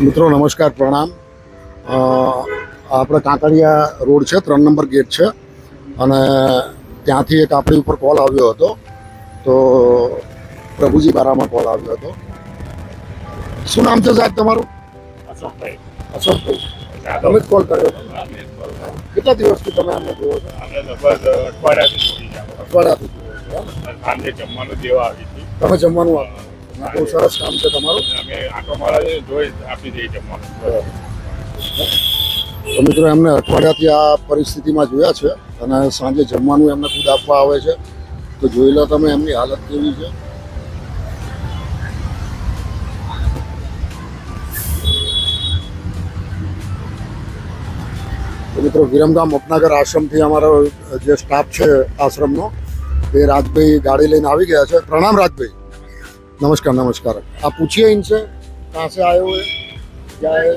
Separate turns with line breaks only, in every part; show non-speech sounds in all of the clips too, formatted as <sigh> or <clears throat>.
મિત્રો નમસ્કાર પ્રણામ. આપણે કાંકરિયા રોડ છે ત્રણ નંબર ગેટ છે. અને ત્યાંથી એક આપણી ઉપર કોલ આવ્યો હતો. તો પ્રભુજી બારામાં કોલ આવ્યો હતો. શું નામ છે સાહેબ તમારું?
અશોકભાઈ.
અશોકભાઈ. તમે જ કોલ કર્યો કેટલા દિવસથી તમે અમને જુઓ છો?
અઠવાડિયાથી
અઠવાડિયાથી તમે જમવાનું બહુ સરસ કામ છે તમારું. તો મિત્રો એમને અઠવાડિયાથી આ પરિસ્થિતિમાં જોયા છે અને સાંજે જમવાનું એમને ખુદ આપવા આવે છે. તો જોઈ લો તમે એમની હાલત કેવી છે. મિત્રો વિરમગામ ઉપનગર આશ્રમથી અમારો જે સ્ટાફ છે આશ્રમનો એ રાજભાઈ ગાડી લઈને આવી ગયા છે. પ્રણામ રાજભાઈ. नमस्कार नमस्कार। आप पूछिए इनसे कहाँ से आए हुए क्या है?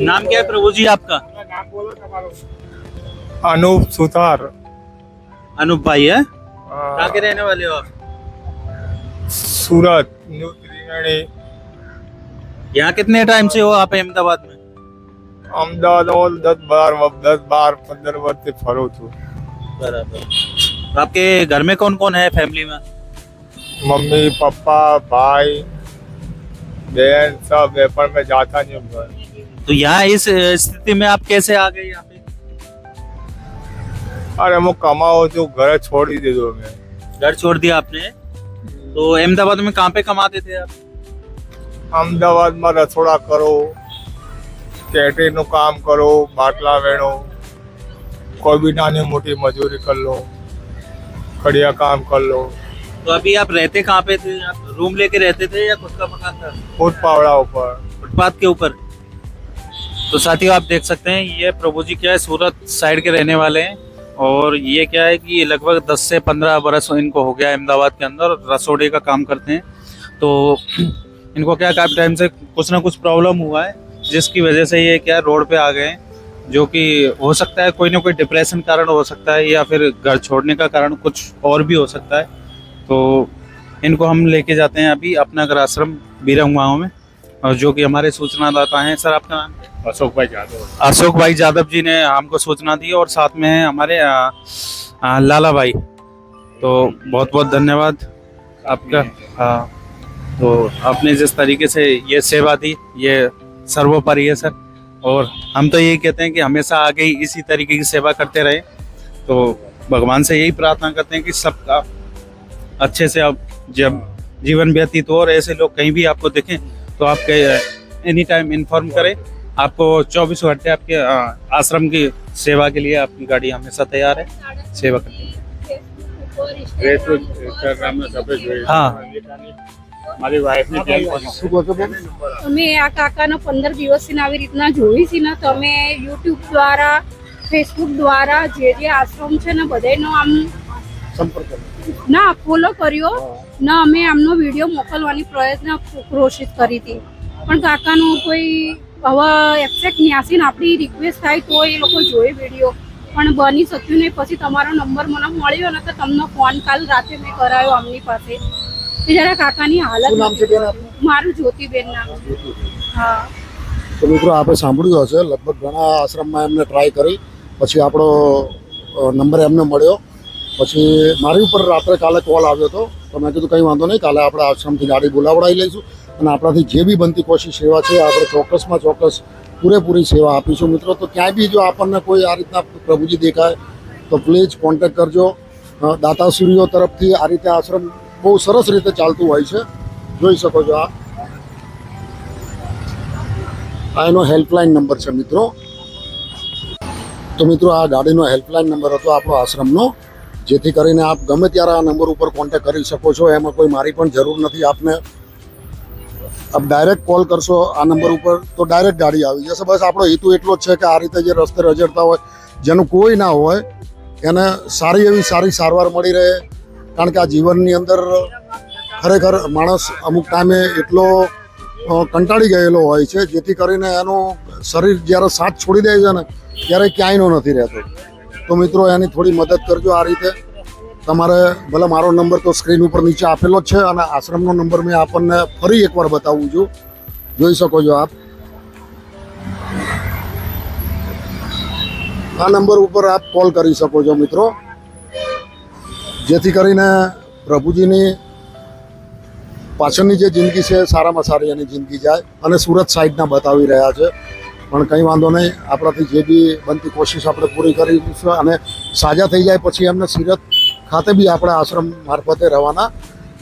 नाम क्या है प्रभु जी आपका?
अनूप सुतार।
अनूप भाई है?
हाँ।
कहाँ के रहने वाले हो आप?
सूरत न्यू त्रिवेणी।
यहाँ कितने टाइम से हो आप अहमदाबाद में?
अहमदाबाद और दस बार दस बार पंद्रह बार से फरो
बराबर। तो आपके घर में कौन कौन है फैमिली में?
મમ્મી પપ્પા ભાઈ बहन सब है पर मैं जाता नहीं हूँ घर
तो यहाँ इस स्थिति में आप कैसे आ गए यहाँ पे
अरे હું કમાઉં છું ઘરે છોડી દીધું મેં
घर छोड़ दिया आपने तो अहमदाबाद में कहाँ पे कमाते थे आप
અમદાવાદમાં રસોડા કરો કેટરીનું કામ કરો બાટલા વેણો કોઈ બી નાની મોટી મજૂરી કરી લો ખડિયા કામ કરી લો
तो अभी आप रहते कहाँ पे थे? आप रूम लेके रहते थे या खुद का मकान था?
खुद पावड़ा ऊपर।
फुटपाथ के ऊपर। तो साथियों आप देख सकते हैं ये प्रभु जी क्या है सूरत साइड के रहने वाले हैं। और ये क्या है कि लगभग 10 से 15 बरस इनको हो गया अहमदाबाद के अंदर रसोड़े का काम करते हैं। तो <clears throat> इनको क्या काफ़ी टाइम से कुछ ना कुछ प्रॉब्लम हुआ है जिसकी वजह से ये क्या रोड पे आ गए जो कि हो सकता है कोई ना कोई डिप्रेशन कारण हो सकता है या फिर घर छोड़ने का कारण कुछ और भी हो सकता है। तो इनको हम लेके जाते हैं अभी अपना अगर आश्रम बीरम गाँव में और जो कि हमारे सूचनादाता हैं। सर आपका नाम?
अशोक भाई यादव
अशोक भाई यादव जी ने हमको सूचना दी और साथ में है हमारे आ, आ, लाला भाई। तो बहुत बहुत धन्यवाद आपका। हाँ तो आपने जिस तरीके से ये सेवा दी ये सर्वोपरि है सर। और हम तो यही कहते हैं कि हमेशा आगे ही इसी तरीके की सेवा करते रहे। तो भगवान से यही प्रार्थना करते हैं कि सबका अच्छे से अब जब जीवन व्यतीत हो और ऐसे लोग कहीं भी आपको देखें तो आप एनी टाइम इन्फॉर्म करें आपको 24 घंटे आपके अ, आश्रम की सेवा के लिए आपकी गाड़ी हमेशा तैयार है सेवा करने के लिए।
ફેસબુક ઇન્સ્ટાગ્રામમાં સભે જોઈ
હા.
મારી વાઈફની બેન પણ
શું કહો છો બેન
અમે આ કાકાનો પંદર દિવસથી આવી રીતના જોઈ છે ને તો અમે યુટ્યુબ દ્વારા ફેસબુક દ્વારા જે જે આશ્રમ છે ને બધાનો આમ
સંપર્ક કરો.
ના ફોલો કર્યો. ના અમે આમનો વીડિયો મોકલવાની પ્રયત્ન કોશિશ કરી હતી. પણ કાકાનું કોઈ હવે એક્ઝેક્ટ ન્યાસીને આપણી રિક્વેસ્ટ થાય તો એ લોકો જોઈ વીડિયો પણ બની શક્યું નહીં. પછી તમારો નંબર મને મળ્યો ને તો તમને ફોન કાલ રાતે મેં કરાયો આમની પાસે. એ જરા કાકાની હાલત મારું જ્યોતિબેન નામ. હા.
તો મિત્રો આપણે સાંભળ્યું હશે. લગભગ ઘણા આશ્રમમાં એમને ટ્રાય કરી. પછી આપણો નંબર એમને મળ્યો. પછી મારી ઉપર રાત્રે કાલે કોલ આવ્યો હતો, તો મેં કીધું કંઈ વાંધો નહીં, કાલે આપણે આશ્રમથી ગાડી બોલાવડાવી લઈશું અને આપણાથી જે બી બનતી કોશિશ સેવા છે, આપણે ચોક્કસમાં ચોક્કસ પૂરેપૂરી સેવા આપીશું. મિત્રો, તો ક્યાંય બી જો આપણને કોઈ આ રીતના પ્રભુજી દેખાય, તો પ્લીઝ કોન્ટેક કરજો. દાતાશ્રીઓ તરફથી આ રીતે આશ્રમ બહુ સરસ રીતે ચાલતું હોય છે. જોઈ શકો છો આ. આ એનો હેલ્પલાઇન નંબર છે, મિત્રો. તો મિત્રો, આ ગાડીનો હેલ્પલાઇન નંબર હતો આપણો આશ્રમનો. જેથી કરીને આપ ગમે ત્યારે આ નંબર ઉપર કોન્ટેક કરી શકો છો. એમાં કોઈ મારી પણ જરૂર નથી. આપને આપ ડાયરેક્ટ કોલ કરશો આ નંબર ઉપર તો ડાયરેક્ટ ગાડી આવી જશે. બસ આપણો હેતુ એટલો જ છે કે આ રીતે જે રસ્તે રજડતા હોય, જેનું કોઈ ના હોય, એને સારી એવી સારી સારવાર મળી રહે. કારણ કે આ જીવનની અંદર ખરેખર માણસ અમુક ટાઈમે એટલો કંટાળી ગયેલો હોય છે, જેથી કરીને એનું શરીર જ્યારે સાથ છોડી દે છે ને, ત્યારે ક્યાંયનો નથી રહેતો. તો મિત્રો, એની થોડી મદદ કરજો આ રીતે. તમારે ભલે મારો નંબર તો સ્ક્રીન ઉપર નીચે આપેલો છે અને આશ્રમનો નંબર મેં આપણને ફરી એકવાર બતાવું છું. જોઈ શકો છો આપ. આ નંબર ઉપર આપ કોલ કરી શકો છો મિત્રો. જેથી કરીને પ્રભુજીની પાછળની જે જિંદગી છે સારામાં સારી એની જિંદગી જાય અને સુરત સાઈડના બતાવી રહ્યા છે. પણ કંઈ વાંધો નહીં. આપણાથી જે બી બનતી કોશિશ આપણે પૂરી કરીશું અને સાજા થઈ જાય પછી એમને સિરત ખાતે બી આપણે આશ્રમ મારફતે રવાના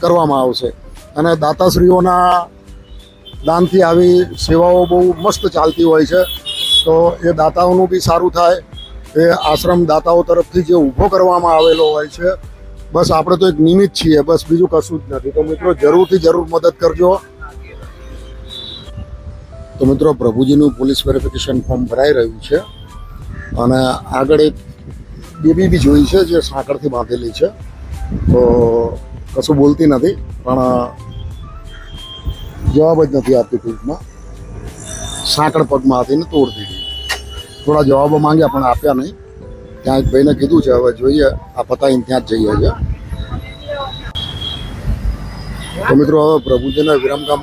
કરવામાં આવશે. અને દાતાશ્રીઓના દાનથી આવી સેવાઓ બહુ મસ્ત ચાલતી હોય છે. તો એ દાતાઓનું બી સારું થાય. એ આશ્રમ દાતાઓ તરફથી જે ઊભો કરવામાં આવેલો હોય છે. બસ આપણે તો એક નિમિત્ત છીએ. બસ બીજું કશું જ નથી. તો મિત્રો જરૂરથી જરૂર મદદ કરજો. તો મિત્રો, પ્રભુજીનું પોલીસ વેરિફિકેશન ફોર્મ ભરાઈ રહ્યું છે અને આગળ એક બેબી બી જોઈ છે જે સાંકળથી બાંધેલી છે. તો કશું બોલતી નથી, પણ જવાબ જ નથી આપતી ટૂંકમાં સાંકળ પગમાં હતી ને તોડ દીધી. થોડા જવાબો માંગ્યા, પણ આપ્યા નહીં. ત્યાં એક ભાઈને કીધું છે, હવે જોઈએ, આ પતાવીને ત્યાં જ જઈએ છીએ. તો મિત્રો, હવે પ્રભુજીના વિરમગામ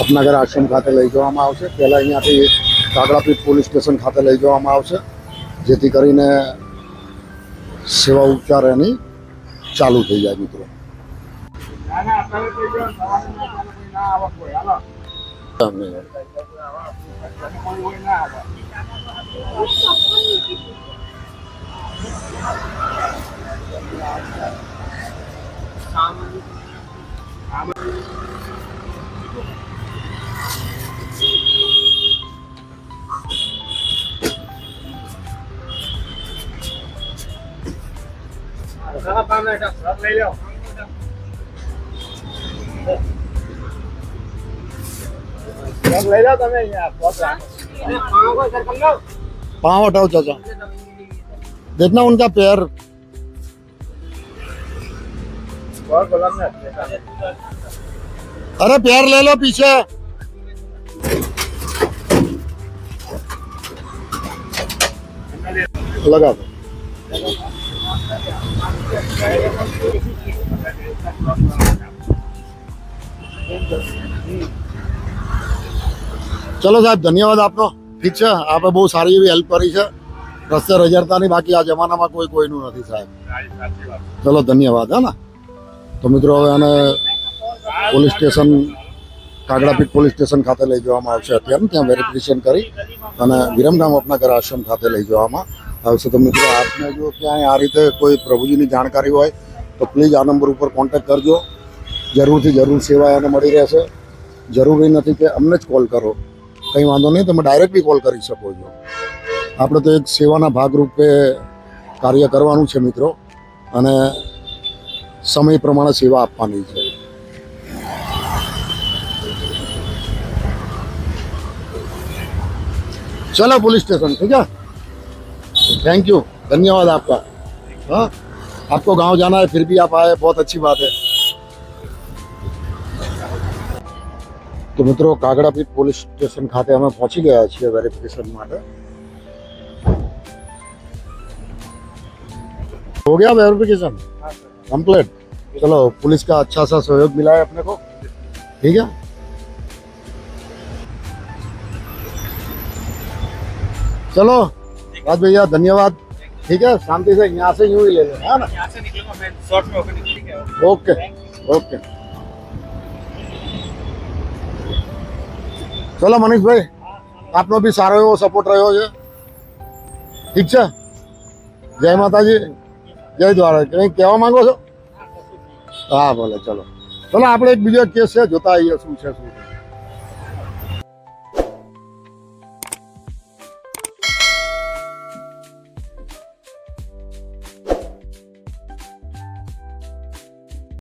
અપનાગર આશ્રમ ખાતે લઈ જવામાં આવશે પહેલાં અહીંયાથી કાગડાપીઠ પોલીસ સ્ટેશન ખાતે લઈ જવામાં આવશે જેથી કરીને સેવા ઉપચાર એની ચાલુ થઈ જાય મિત્રો पाँव हटाओ चाचा। देखना उनका पैर। अरे पैर ले लो पीछे। लगा दो ચલો સાહેબ ધન્યવાદ આપનો ઠીક છે આપણે બહુ સારી એવી હેલ્પ કરી છે રસ્તે રજડતાની બાકી આ જમાનામાં કોઈ કોઈનું નથી સાહેબ ચલો ધન્યવાદ હા ને તો મિત્રો હવે આને police station Kagdapith police station ખાતે લઈ જવામાં આવશે અત્યારે ત્યાં વેરિફિકેશન કરી અને વિરમગામ અપનાગર આશ્રમ ખાતે લઈ જવામાં આવશે. તો મિત્રો આપને જો ક્યાંય આ રીતે કોઈ પ્રભુજીની જાણકારી હોય, તો પ્લીઝ આ નંબર ઉપર કોન્ટેક્ટ કરજો. જરૂરથી જરૂર સેવા એને મળી રહેશે. જરૂરી નથી કે અમને જ કોલ કરો. કંઈ વાંધો નહીં, તમે ડાયરેક્ટ બી કોલ કરી શકો છો. આપણે તો એક સેવાના ભાગરૂપે કાર્ય કરવાનું છે મિત્રો, અને સમય પ્રમાણે સેવા આપવાની છે. ચલો પોલીસ સ્ટેશન ઠીક છે? थैंक यू धन्यवाद आपका हाँ आपको गांव जाना है फिर भी आप आए बहुत अच्छी बात है તો મિત્રો કાગડાપીઠ પોલીસ સ્ટેશન ખાતે અમે પહોંચી ગયા છીએ વેરિફિકેશન માટે हो गया वेरिफिकेशन कंप्लीट चलो पुलिस का अच्छा सा सहयोग मिला है अपने को ठीक है चलो राज भैया धन्यवाद ठीक है शांति से यहाँ से यूं ही ले लेना है ना
यहाँ से निकलूंगा मैं शॉर्ट में होकर निकलेंगे
ओके ओके ચલો મનીષભાઈ આપનો બી સારો એવો સપોર્ટ રહ્યો છે ઠીક છે જય માતાજી જય દ્વારકા કંઈ કહેવા માંગો છો હા ભલે ચલો ચલો આપણે એક બીજો કેસ છે જોતા આવીએ શું છે શું છે